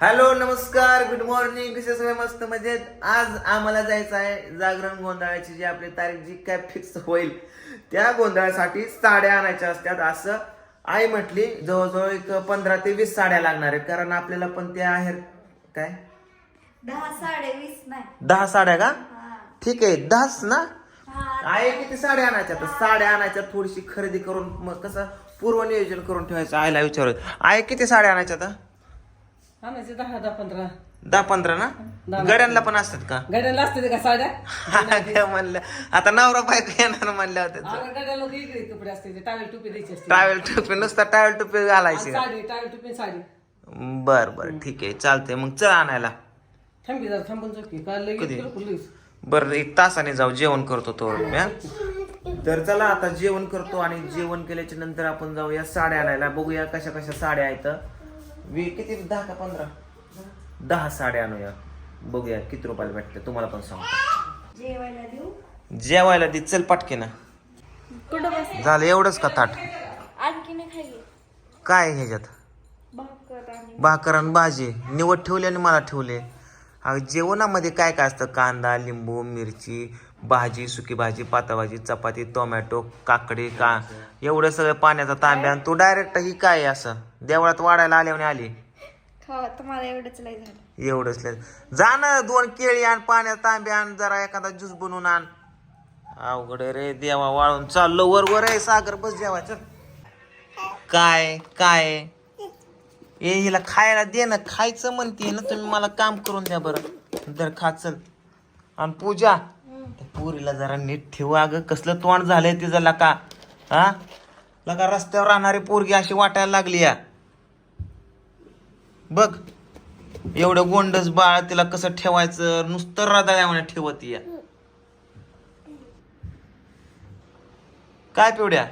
Hello नमस्कार good morning. कसे सगळे मस्त मजेत? आज आम्हाला जायचं आहे जागरण गोंधळाची जी आपली तारीख जी काय फिक्स होईल त्या गोंधळासाठी साड्या आणायच्या असतात. असं आई म्हटली जवळजवळ एक पंधरा ते वीस साड्या लागणार आहेत. कारण आपल्याला पण त्या आहेत. काय? दहा साडे वीस नाही. दहा साड्या का. ठीक आहे दहाच ना. आहे किती साड्या आणायच्या? तर साड्या आणायच्या थोडीशी खरेदी करून मग कसं पूर्व नियोजन करून ठेवायचं आईला विचारू आहे किती साड्या आणायच्या आता? आणायचे दहा दहा पंधरा. दहा पंधरा ना? गड्यांना पण असतात का? गाड्याला असते का साड्या? काय म्हणलं. आता नवरा बायको येणार म्हणल्या होत्या अगं गाड्याला इकडे कपडे असते ते टावेल टोपी द्यायची असते. टावेल टोपी नुसता टावेल टोपी घालायची. का? साडी टावेल टोपी साडी. बर बर ठीक आहे चालतंय. मग चल आणायला. थांबी जरा थांबून का. लगेच बर एक तासाने जाऊ जेवण करतो तो. तर चला आता जेवण करतो आणि जेवण केल्याच्यानंतर आपण जाऊया साड्या आणायला. बघूया कशा कशा साड्या आहेत. वी किती? दहा का पंधरा? दहा साड्या आणूया. बघूया किती रुपयाला भेटते तुम्हाला पण सांगतो. जेवायला देऊ? जेवायला दे. चल पाटके ना कुठं बस झालं एवढंच का ताट? आणखी नाही खाली काय ह्याच्यात? भाकर आणि भाकर आणि भाजी. निवड ठेवली आणि मला ठेवले. जेवणामध्ये काय काय असतं? कांदा लिंबू मिरची भाजी सुकी भाजी पाताभाजी चपाती टोमॅटो काकडी का एवढं सगळं पाण्याचा तांब्या आणि तू डायरेक्ट ही काय असं? देवळात वाढायला आल्याने आली? खावा तुम्हाला एवढंच लय झालं. एवढंच लय. जा ना दोन केळी आण पाण्याचा तांब्या आण जरा एखादा ज्यूस बनवून आण. अवघड आहे रे देवा वाळून चाललो वर वर आहे सागर बस जेवा चल काय काय? ए हिला खायला दे ना खायचं म्हणते ना तुम्ही मला काम करून द्या बरं. दर खा चल. आणि पूजा त्या पोरीला जरा नीट ठेवा अगं कसलं तोंड झालंय तिचं लका. हा? लका रस्त्यावर राहणारी पोरगी अशी वाटायला लागली या. बघ एवढं गोंडस बाळ तिला कसं ठेवायचं नुसतं रदाळ्यामध्ये ठेवत या. काय पिवड्या?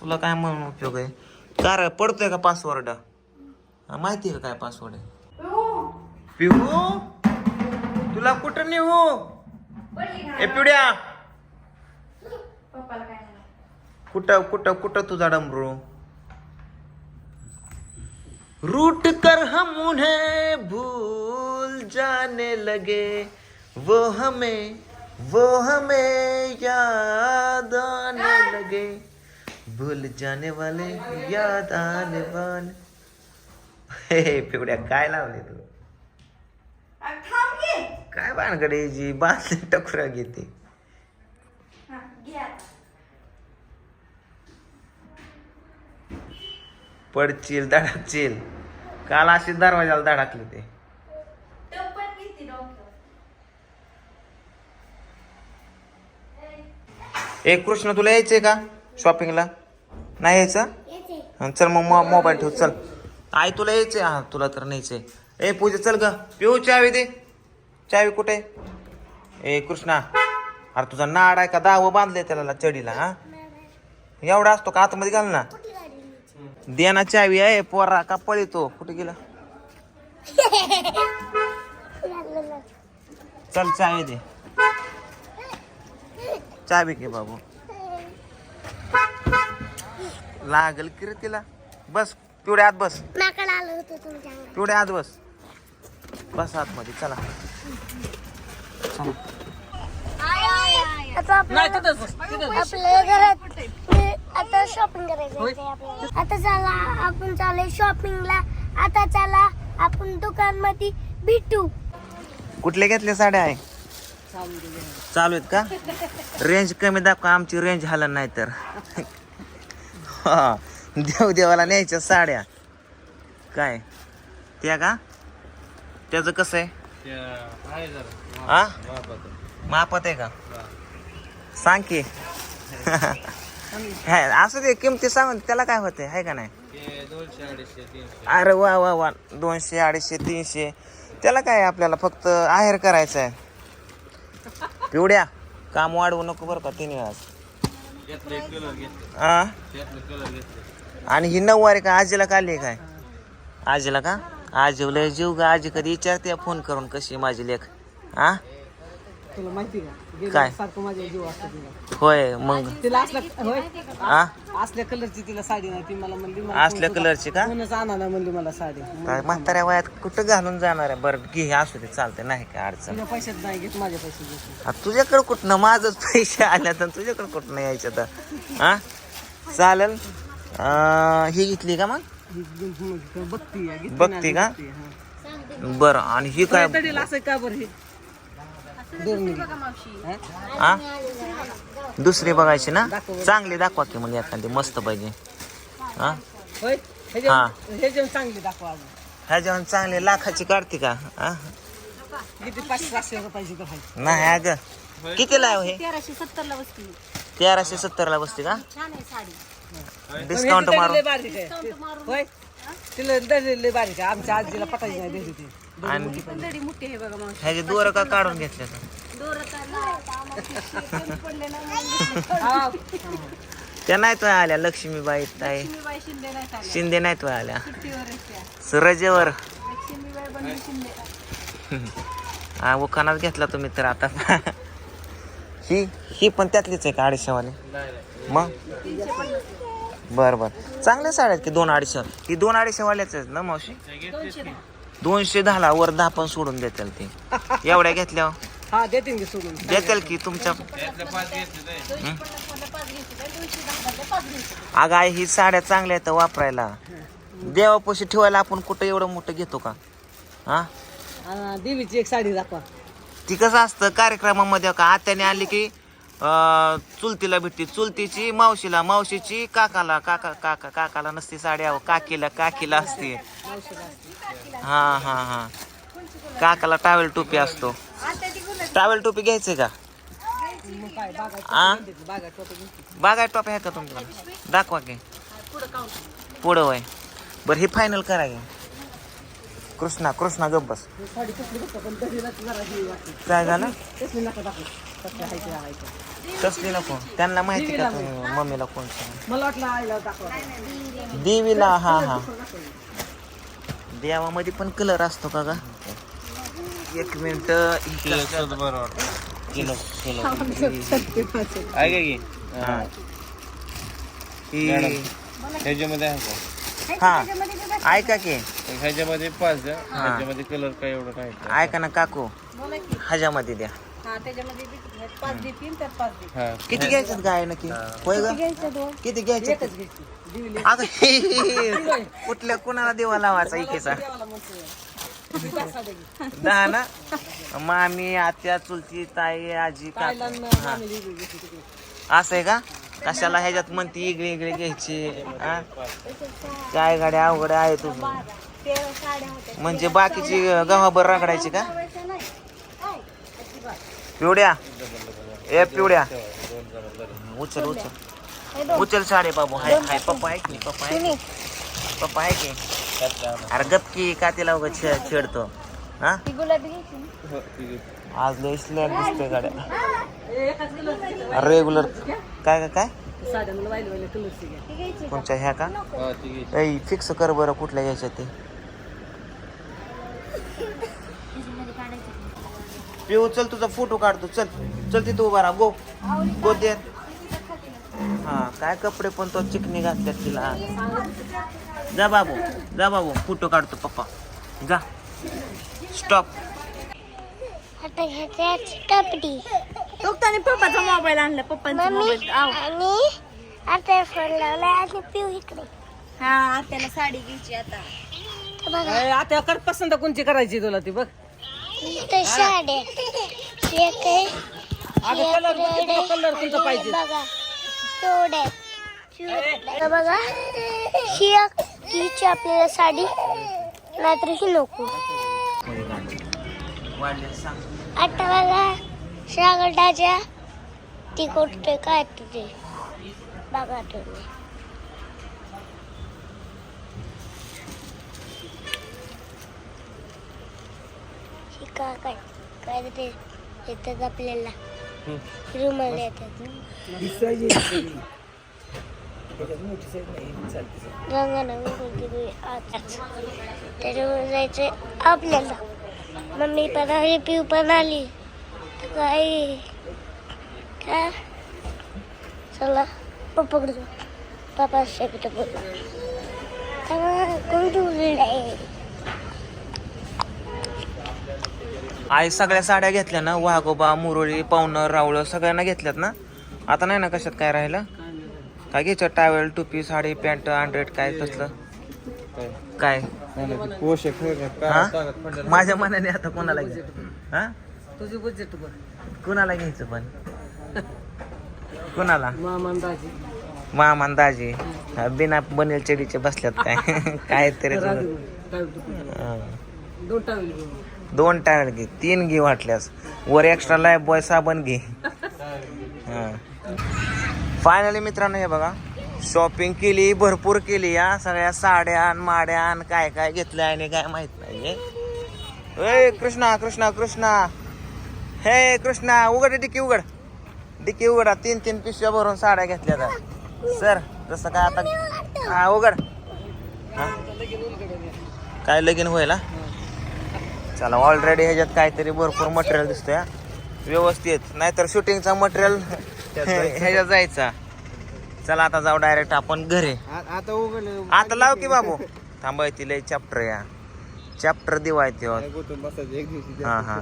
तुला काय म्हणून उपयोग आहे? का रे पडतोय का पासवर्ड माहिती आहे का काय पासवर्ड आहे? पिहू? तुला कुठं नेऊ ए पिवड्या. पप्पाला काय झालं कुठं कुठं कुठं तुझा डमरू रूट कर हम उन्हें भूल जाने लगे. वो हमें वो हमें याद आने लगे. भूल जाने वाले याद आने वाले. हे पिवड्या काय लावले तू? काय भानगडे जी? बांधली टकुरा घेते. हा, घे आता. पडचिल धडकचिल. काल अशी दरवाजाला धडकली ते. टप पण घेते डॉक्टर ए कृष्ण तुला यायचंय का शॉपिंगला नाही यायचं? हं, चल मग मो- मोबाईल ठेव चल. आई तुला यायचंय? हा तुला तर नाहीचंय ए पूजा चल ग. पिऊ चावी दे चावी कुठे? ए कृष्णा अरे तुझा नाड आहे का? दावं बांधलंय त्याला चढीला हा? एवढा असतो का? आतमध्ये घाल ना. दे ना चावी आहे पोरा का पळीतो कुठे गेला? चल चावी दे. चावी घे बाबू. लागल की रे तिला? बस पिवड्या आत बस. पिवड्या आत बस. बस आतमध्ये चला. आता नाही तिथंच बस, तिथंच बस. आपल्या घरात मी आता शॉपिंग करायचं आहे. आपल्याला आता चला आपण चालू शॉपिंगला आता चला आपण दुकानमध्ये भेटू. कुठले घेतले साड्या आहे? चालू आहेत का? रेंज कमी दाखवा आमची रेंज हलन नाही तर. हा, देव देवाला न्यायच्या साड्या. काय? त्या का? त्याचं कसं आहे? हा? मापात आहे का? सांग की. असू दे किमती सांग. त्याला काय होते आहे का नाही? अरे वा वा वा. दोनशे अडीचशे तीनशे. त्याला काय आपल्याला फक्त आहेर करायचं आहे पिवड्या काम वाढवू नको बरं का तीन वेळास हा आणि ही नऊवारी का आजीला काढली काय? आजीला का? आजीला जीव गा आजी कधी विचारते फोन करून कशी माझी लेख. हा तुला माहिती का? काय? गेल्या सारखं माझ्या जीव असतो तिला. होय मग? तिला असल्या होय? आ? असल्या कलरची तिला साडी नाही ती मला म्हणली मला असल्या कलरची का? म्हणूनच म्हणली मला साडी. काय म्हाताऱ्या वयात कुठं घालून जाणार आहे? बरं घे असू दे चालते नाही काय अडचण पैशात नाही घेत माझ्या पैसे घेत आ, तुझ्याकडे कुठनं? माझंच पैसे आले तर तुझ्याकडे कुठनं यायचं तर? हा चालेल. अं, ही घेतली का मग? बघती का. बरं आणि ही काय का बरं हे? हा? दुसरी बघायची ना? चांगली दाखवा की मग एखादी मस्त पाहिजे हा? होय? हे हा. जेवण हे चांगली दाखवा ह्या जेवण चांगली लाखाची काढते का? हा? किती? नाही अगं. कितीला आहे हो हे? तेराशे तेराशे सत्तरला बसते का? छान आहे साडी. डिस्काउंट मारून. लय बारीक आहे. होय. तिला दडी लय बारीक आहे. आमच्या आजीला पटायची नाही दडी ती आणि लडी मोठी आहे बघा मावशी. ह्याचे दोर का काढून घेतले हा. त्या नाही तो आल्या लक्ष्मीबाई ताई. लक्ष्मीबाई शिंदे नाही चालत शिंदे नाही तो आल्या. सूरजेवर. लक्ष्मीबाई बनवी शिंदे. हा उखानाच घेतला तुम्ही तर आता. ही ही पण त्यातलीच आहे का अडीचशेवाली मग? बर बर. चांगल्या साड्या आहेत की दोन अडीचशे? ही दोन अडीचशेवाल्याच आहेत ना मावशी? दोनशे दहा. दोनशे दहाला वर दहा पण सोडून देतील ते. एवढ्या घेतल्या? हा देतील की सोडून. देतील की तुमच्या? अगं आई ही साड्या चांगल्या आहेत वापरायला. देवापाशी ठेवायला आपण कुठं एवढं मोठं घेतो का? हा? देवीची एक साडी दाखवा. ती कसं असतं कार्यक्रमामध्ये का आत्याने आली की चुलतीला भेटते चुलतीची मावशीला मावशीची काकाला काका काका काकाला नसती साडी आव काकीला काकीला असते. हा हा हा. काकाला ट्रॅव्हल टोपी असतो. ट्रॅव्हल टोपी घ्यायचे का? बागा आ? टोपी बागाय टोपी आहे का तुमच्याकडे? दाखवा की. पुढं वय. बरं हे फायनल करा की. कृष्णा कृष्णा गब्बस काय झालं? कसली नका? त्यांना माहिती का तुम्ही? मम्मीला कोण सांग मला वाटलं आईला दाखवा. देवीला हा हा. देवामध्ये पण कलर असतो का गा? एक मिनिट किलो किलो हा. ही- ह्याच्यामध्ये आहे का? हा. ऐका की. ह्याच्यामध्ये पाच द्या. ह्याच्यामध्ये कलर काय एवढं काय ऐका ना काकू. की. ह्याच्यामध्ये द्या. हा त्याच्यामध्ये बी पाच देतील त्यात पाच देतील. हा. किती घ्यायच्यात गाय नक्की? होय ग? किती एकच घेतली. दिवली. अगं कुठल्या कुणाला देवा लावायचा इकेचा? देवाला म्हणतो विकास. दहा ना मामी आत्या चुलती ताई आजी काका. न- मामी दिली घेतली तिकडे. असं आहे का? कशाला ह्याच्यात म्हणते इगळे इगळे घ्यायची? हा? काय गाड्या अवघड आहे तुझ म्हणजे बाकीची गव्हाभर रगडायची का? पिवड्या. ए पिवड्या. उचल उचल. उचल साडे बाबू. हाय हाय. पप्पा आहे की पप्पा आहे पप्पा आहे की. अरे गप की का तिला उगाच छे- छेडतो? हा? आज लय स्लॅग दिसतोय गाड्या. रेग्युलर. काय काय काय? तुमच्या ह्या का? फिक्स कर बरं कुठल्या घ्यायच्या ते. पिऊ चल तुझा फोटो काढतो चल. चल तिथं उभा राहा गो. गो दे. हा काय कपडे पण तो चिकनी घातल्यात तिला. जा बाबू जा बाबू फोटो काढतो पप्पा. जा. स्टॉप कपडी दोघांनी पप्पाचा मोबाईल आणला पप्पांचा मोबाईल आणि आता फोन लावला आणि पिऊ इकडे. हा आत्याला साडी घ्यायची आता. तर बघा. ए, आता कर पसंत कोणची करायची तुला ती बघ. साड्या कलर कोणता पाहिजे? बघा तेवढ्या बघा एक हीची आपल्याला साडी नाहीतर ही नको. आता बघा शागटाच्या ती कुठे काय तुझे बघा तुम्ही. का काय? काय ते येतात आपल्याला. रुमाल येतात रंगारंग कुठे आताच. त्याच्यामुळे जायचं आपल्याला. मम्मी पण आली पिऊ पण आली. काय? काय चला पप्पाकडे जाऊ. पप्पा शेकट बोल कोण ठेवलेलं आहे आई सगळ्या साड्या घेतल्या ना वाघोबा मुरळी पाहुणं रावळं सगळ्यांना घेतल्यात ना? आता नाही ना कशात काय राहिलं? काय घ्यायचं? टावेल टोपी साडी पॅन्ट हंड्रेड काय तसलं? काय? हे. माझ्या मनाने आता कोणाला घ्यायचं? हा? तुझी बजेट बघ. कुणाला घ्यायचं पण? कुणाला? मामान दाजी. मामान दाजी. बिना बनेल चडीचे बसल्यात काय? काय तरी. हा. दोन टावेल दोन टायर घे तीन घे वाटल्यास. वर एक्स्ट्रा लाईफ बॉय साबण घे. फायनली मित्रांनो हे बघा. शॉपिंग केली भरपूर केली या सगळ्या साड्या माड्या काय काय घेतल्या आणि काय माहीत नाही ए कृष्णा कृष्णा कृष्णा. हे कृष्णा उघड डिकी उघड. डिकी उघडा. तीन तीन पिशव्या भरून साड्या घेतल्या तर सर जसं काय आता हा उघड. हा? काय लगीन होईल हा? चला ऑलरेडी ह्याच्यात काहीतरी भरपूर मटेरियल दिसतोय. व्यवस्थित. नाहीतर शूटिंगचा मटेरियल ह्याच्यात जायचा. चला आता जाऊ डायरेक्ट आपण घरी. आता उघडलं आता लाव की बाबू. थांबायची लय चॅप्टर या चॅप्टर एक दिवशी. हा हा.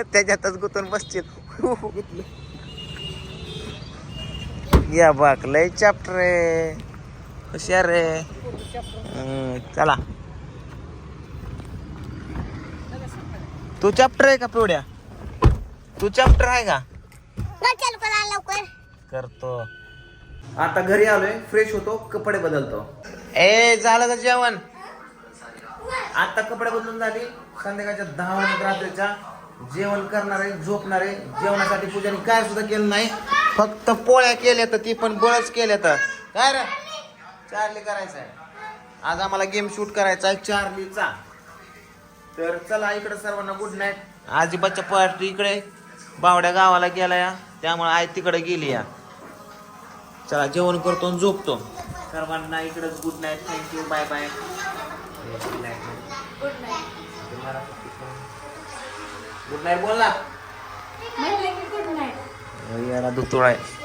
त्याच्यातच गुतून बसतील या बघ लय चॅप्टर रे हुशार रे चला. तू चॅप्टर आहे का पिवड्या? तू चॅप्टर आहे का? चालू करा लवकर. करतो. आता घरी आलोय फ्रेश होतो कपडे बदलतो. ए झालं का जेवण? आता कपडे बदलून झाली. संध्याकाळच्या दहा वाजता रात्रीच्या जेवण करणार आहे झोपणार आहे. जेवणासाठी पूजाने काय सुद्धा केलं नाही. फक्त पोळ्या केल्या तर ती पण बळच केल्या तर. काय रे? चार्ली करायचं आहे आज आम्हाला गेम शूट करायचा आहे चार्लीचा. तर चला इकडे सर्वांना गुड नाईट आजीबाच्या पार्टी इकडे. बावड्या गावाला गेला या त्यामुळे आई तिकडे गेली या. चला जेवण करतो आणि झोपतो. सर्वांना इकडेच good night thank you bye bye good night good night बोल ना. म्हणलं की गुड नाईट याला दुतुळा आहे.